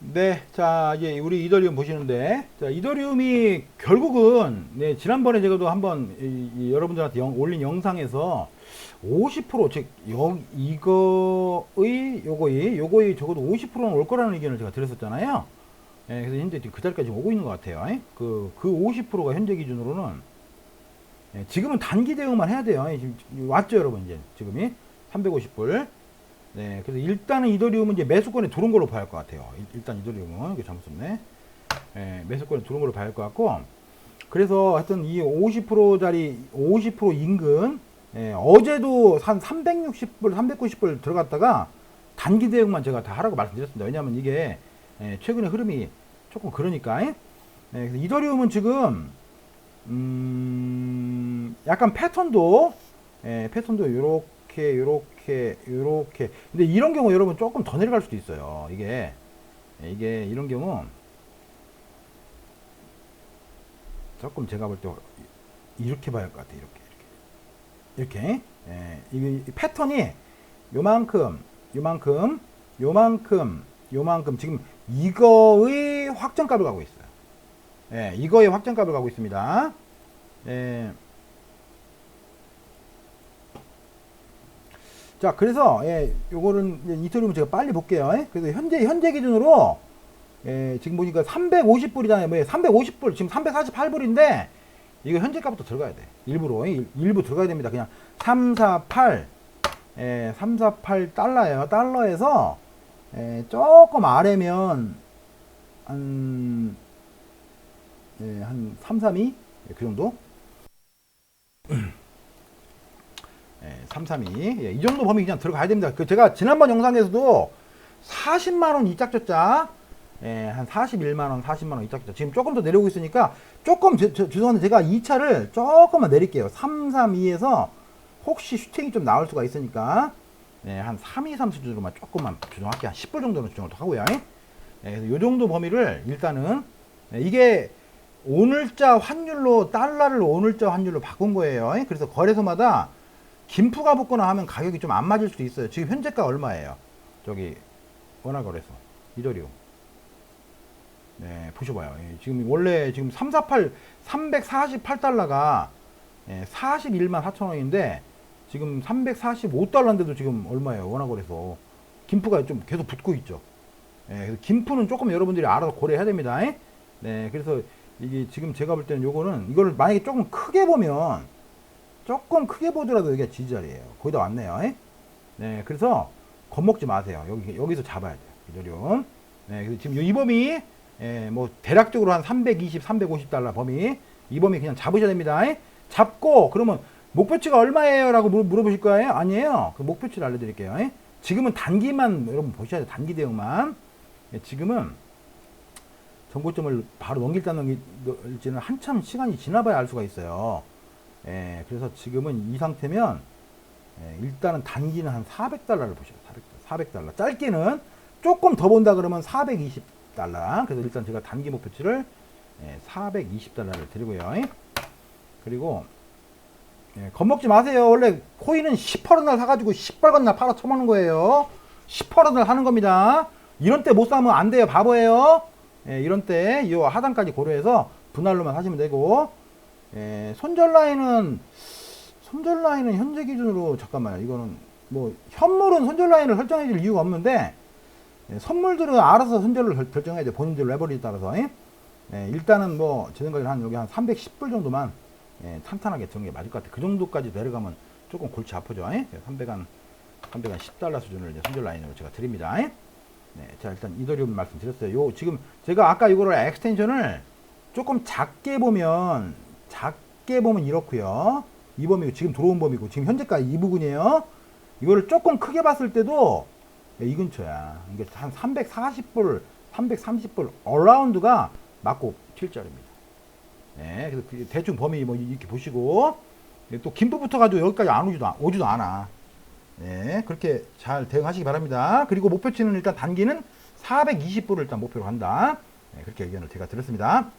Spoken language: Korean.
네, 자 이제 우리 이더리움 보시는데, 자 이더리움이 결국은 네 지난번에 제가도 한번 이, 이 여러분들한테 영- 올린 영상에서 50%즉 이거의 요거의 요거의 적어도 50%는 올 거라는 의견을 제가 드렸었잖아요. 예, 그래서 현재 그 자리까지 오고 있는 것 같아요. 예? 그, 그 50%가 현재 기준으로는 예, 지금은 단기 대응만 해야 돼요. 예, 지금 왔죠, 여러분 이제 지금이 350불. 네, 그래서 일단은 이더리움은 이제 매수권에 들어온 걸로 봐야 할 것 같아요. 일- 일단 이더리움은 이게 잘못 썼네. 예, 매수권에 들어온 걸로 봐야 할 것 같고, 그래서 하여튼 이 50%짜리 50% 인근 예, 어제도 한 360불, 390불 들어갔다가 단기 대응만 제가 다 하라고 말씀드렸습니다. 왜냐하면 이게 예, 최근에 흐름이 조금 그러니까. 예, 그래서 이더리움은 지금 음, 약간 패턴도 예, 패턴도 요렇게 요렇게 요렇게 근데 이런 경우 여러분 조금 더 내려갈 수도 있어요. 이게 예, 이게 이런 경우 조금 제가 볼 때 이렇게 봐야 할 것 같아요. 이렇게 이렇게 이렇게 예, 이게 이 패턴이 요만큼 요만큼 요만큼 요만큼 지금 이거의 확정값을 가고 있어요. 예, 이거의 확정값을 가고 있습니다. 예. 자, 그래서 예, 요거는 이제 이토리움 제가 빨리 볼게요. 예? 그래서 현재 현재 기준으로 예, 지금 보니까 350불이잖아요. 뭐 350불 지금 348불인데 이거 현재 값부터 들어가야 돼. 일부러 일, 일부 들어가야 됩니다. 그냥 348 예, 348 달러예요. 달러에서 예, 조금 아래면 한 예, 한 3, 3, 2? 예, 그 정도? 예, 3, 3, 2. 예, 이 정도 범위 그냥 들어가야 됩니다. 그 제가 지난번 영상에서도 40만원 이짝저짝, 예, 한 41만원, 40만원 이짝저짝. 지금 조금 더 내려오고 있으니까 조금, 제, 저, 죄송한데 제가 이 차를 조금만 내릴게요. 3, 3, 2에서 혹시 슈팅이 좀 나올 수가 있으니까, 예, 한 3, 2, 3 수준으로만 조금만 조정할게요. 한 10불 정도는 조정을 더 하고요. 예, 그래서 요 정도 범위를 일단은, 예, 이게 오늘자 환율로 달러를 오늘자 환율로 바꾼 거예요. 그래서 거래소마다 김프가 붙거나 하면 가격이 좀 안 맞을 수도 있어요. 지금 현재가 얼마예요? 저기 원화 거래소 이더리움. 네, 보셔봐요. 예, 지금 원래 지금 348 348달러가 41만 4천 원인데 지금 345달러인데도 지금 얼마예요? 원화 거래소. 김프가 좀 계속 붙고 있죠. 예, 그래서 김프는 조금 여러분들이 알아서 고려해야 됩니다. 예? 네, 그래서 이게 지금 제가 볼 때는 요거는 이거를 만약에 조금 크게 보면 조금 크게 보더라도 여기가 지지자리예요. 거의 다 왔네요. 예? 네, 그래서 겁먹지 마세요. 여기 여기서 잡아야 돼요. 이더리움. 네, 그래서 지금 이 범위 예, 뭐 대략적으로 한 320, 350달러 범위 이 범위 그냥 잡으셔야 됩니다. 예? 잡고 그러면 목표치가 얼마예요?라고 물- 물어보실 거예요? 아니에요. 그 목표치를 알려드릴게요. 예? 지금은 단기만 여러분 보셔야 돼요. 단기 대응만. 예, 지금은 정고점을 바로 넘길다 넘길지는 한참 시간이 지나봐야 알 수가 있어요. 예, 그래서 지금은 이 상태면 예, 일단은 단기는 한 400달러를 보셔요. 400, 400달러. 짧게는 조금 더 본다 그러면 420달러. 그래서 일단 제가 단기 목표치를 예, 420달러를 드리고요. 그리고 예, 겁먹지 마세요. 원래 코인은 10%날 날 사가지고 10벌건 날 팔아 처먹는 거예요. 10%날 날 하는 겁니다. 이런 때 못 사면 안 돼요. 바보예요. 예, 이런 때 이 하단까지 고려해서 분할로만 사시면 되고 예, 손절 라인은 손절 라인은 현재 기준으로 잠깐만요. 이거는 뭐 현물은 손절 라인을 설정해 줄 이유가 없는데 예, 선물들은 알아서 손절을 결- 결정해야 돼. 본인들 레버리에 따라서. 예? 예, 일단은 뭐 제 생각에는 한 여기 한 310불 정도만 예, 탄탄하게 정게 맞을 것 같아. 그 정도까지 내려가면 조금 골치 아프죠. 예? 300한 300한 10달러 수준을 이제 손절 라인으로 제가 드립니다. 예? 네, 자 일단 이더리움 말씀드렸어요. 요 지금 제가 아까 이거를 엑스텐션을 조금 작게 보면 작게 보면 이렇고요. 이 범위고 지금 들어온 범위고 지금 현재까지 이 부분이에요. 이거를 조금 크게 봤을 때도 네, 이 근처야. 이게 한 340불, 330불 어라운드가 맞고 7자리입니다. 네, 그래서 그 대충 범위 뭐 이렇게 보시고 예, 또 김부 붙어가지고 여기까지 안 오지도, 않- 오지도 않아. 네, 그렇게 잘 대응하시기 바랍니다. 그리고 목표치는 일단 단기는 420불을 일단 목표로 한다. 네, 그렇게 의견을 제가 드렸습니다.